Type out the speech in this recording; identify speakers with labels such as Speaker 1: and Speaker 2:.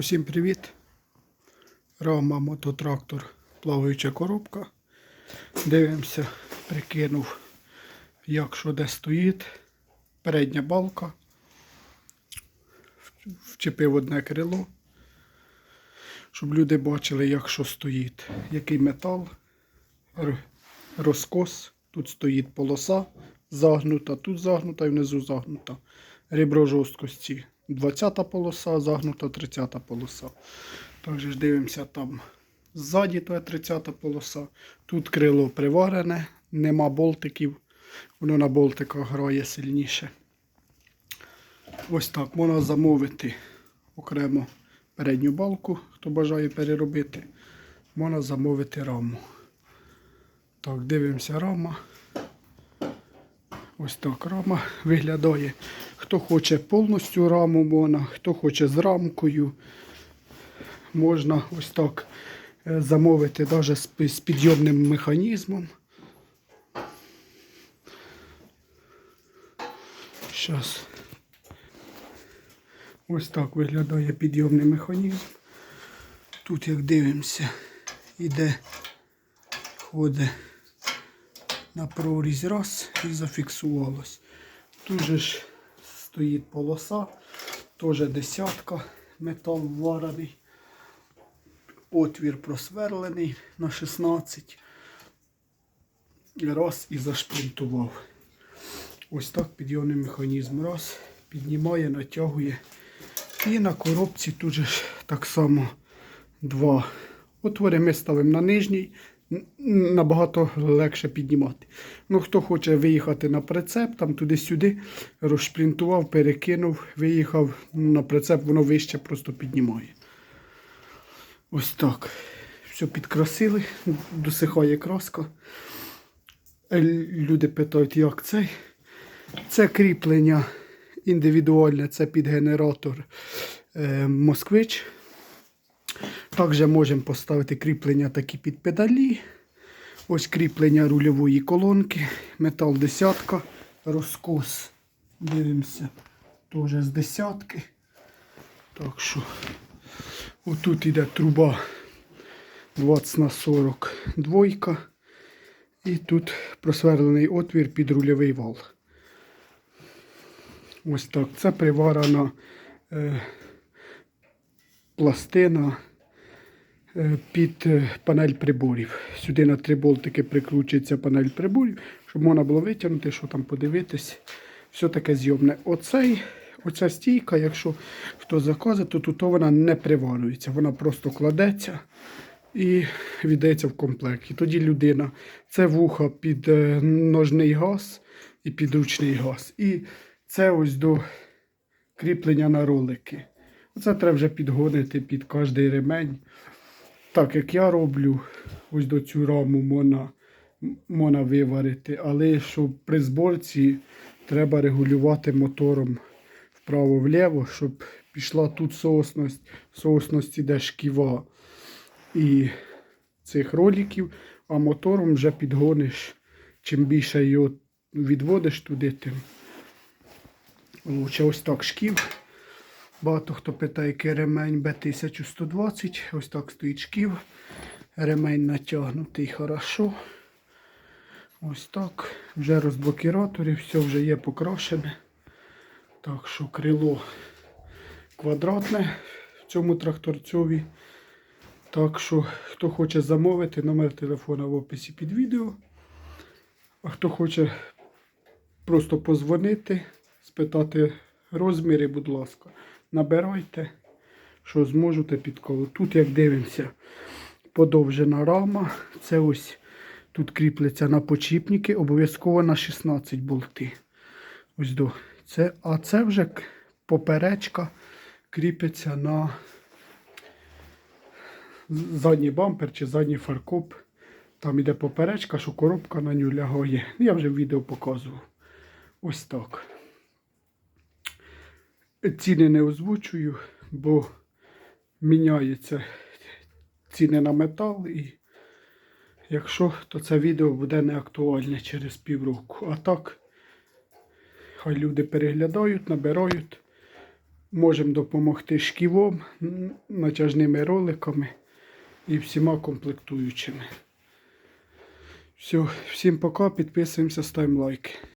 Speaker 1: Усім привіт! Рама мототрактор, плаваюча коробка. Дивимося, прикинув, як що де стоїть. Передня балка. Вчепив одне крило, щоб люди бачили, як що стоїть. Який метал, розкос. Тут стоїть полоса загнута, тут загнута і внизу загнута. Ребро жорсткості 20 полоса, загнута 30 полоса. Також дивимося там ззаді то 30 полоса. Тут крило приварене, нема болтиків. Воно на болтиках грає сильніше. Ось так можна замовити окремо передню балку, хто бажає переробити. Можна замовити раму. Так, дивимося рама. Ось так рама виглядає. Хто хоче повністю раму можна, хто хоче з рамкою. Можна ось так е, замовити навіть з підйомним механізмом. Зараз. Ось так виглядає підйомний механізм. Тут, як дивимося, іде, ходить на прорізь раз і зафіксувалось. Тут ж стоїть полоса, теж десятка, метал варений. Отвір просверлений на 16. Раз і зашплінтував. Ось так підйомний механізм. Раз, піднімає, натягує. І на коробці тут же ж так само два отвори ми ставимо на нижній, набагато легше піднімати. Ну, хто хоче виїхати на прицеп, там туди-сюди, розшплінтував, перекинув, виїхав на прицеп, воно вище просто піднімає. Ось так. Все підкрасили, досихає краска. Е, Люди питають, як цей. Це кріплення індивідуальне, це під генератор е, Москвич. Також можемо поставити кріплення такі під педалі. Ось кріплення рульової колонки, метал десятка, розкос. Дивимося, теж з десятки. Так що, отут іде труба 20 на 40 двойка. І тут просверлений отвір під рульовий вал. Ось так. Це приварена е, пластина під е, панель приборів. Сюди на три болтики прикручується панель приборів, щоб можна було витягнути, що там подивитись. Все таке зйомне. Оцей, оця стійка, якщо хто заказує, то тут вона не приварюється. Вона просто кладеться і віддається в комплект. І тоді людина, це вуха під е, ножний газ і під ручний газ. І це ось до кріплення на ролики. Оце треба вже підгонити під кожний ремень. Так як я роблю, ось до цю раму можна, можна виварити, але щоб при зборці треба регулювати мотором вправо-вліво, щоб пішла тут соосність, соосність іде шківа і цих роликів, а мотором вже підгониш. Чим більше його відводиш туди, тим лучше. Ось так шків. Багато хто питає, який ремень Б1120. Ось так стоїть шків. Ремень натягнутий хорошо. Ось так. Вже розблокіратори, все вже є покрашене. Так що крило квадратне в цьому тракторцьові. Так що, хто хоче замовити, номер телефона в описі під відео. А хто хоче просто позвонити, спитати розміри, будь ласка, набирайте, що зможете підколо. Тут, як дивимося, подовжена рама. Це ось тут кріпиться на почіпники, обов'язково на 16 болти. Ось до. Це, а це вже поперечка кріпиться на задній бампер чи задній фаркоп. Там іде поперечка, що коробка на нього лягає. Я вже відео показував. Ось так. Ціни не озвучую, бо міняються ціни на метал. І якщо, то це відео буде не актуальне через півроку. А так, хай люди переглядають, набирають. можемо допомогти шківом, натяжними роликами і всіма комплектуючими. Все, всім пока, підписуємося, ставимо лайки.